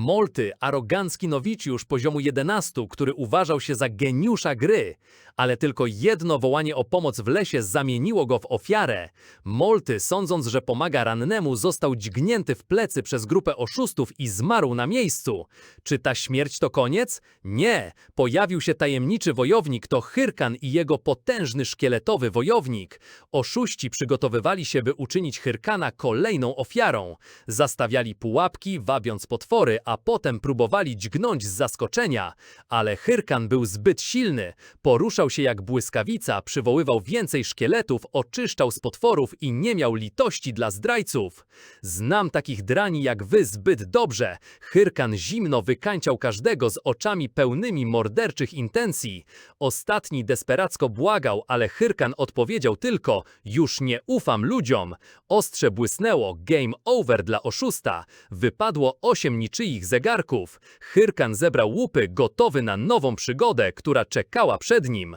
Molty, arogancki nowicjusz poziomu 11, który uważał się za geniusza gry, ale tylko jedno wołanie o pomoc w lesie zamieniło go w ofiarę. Molty, sądząc, że pomaga rannemu, został dźgnięty w plecy przez grupę oszustów i zmarł na miejscu. Czy ta śmierć to koniec? Nie. Pojawił się tajemniczy wojownik, to Hyrkan i jego potężny szkieletowy wojownik. Oszuści przygotowywali się, by uczynić Hyrkana kolejną ofiarą. Zastawiali pułapki, wabiąc potwory, a potem próbowali dźgnąć z zaskoczenia. Ale Hyrkan był zbyt silny. Poruszał się jak błyskawica, przywoływał więcej szkieletów, oczyszczał z potworów i nie miał litości dla zdrajców. Znam takich drani jak wy zbyt dobrze. Hyrkan zimno wykańczał każdego z oczami pełnymi morderczych intencji. Ostatni desperacko błagał, ale Hyrkan odpowiedział tylko: Już nie ufam ludziom. Ostrze błysnęło, game over dla oszusta. Wypadło osiem niczyich zegarków. Hyrkan zebrał łupy, gotowy na nową przygodę, która czekała przed nim.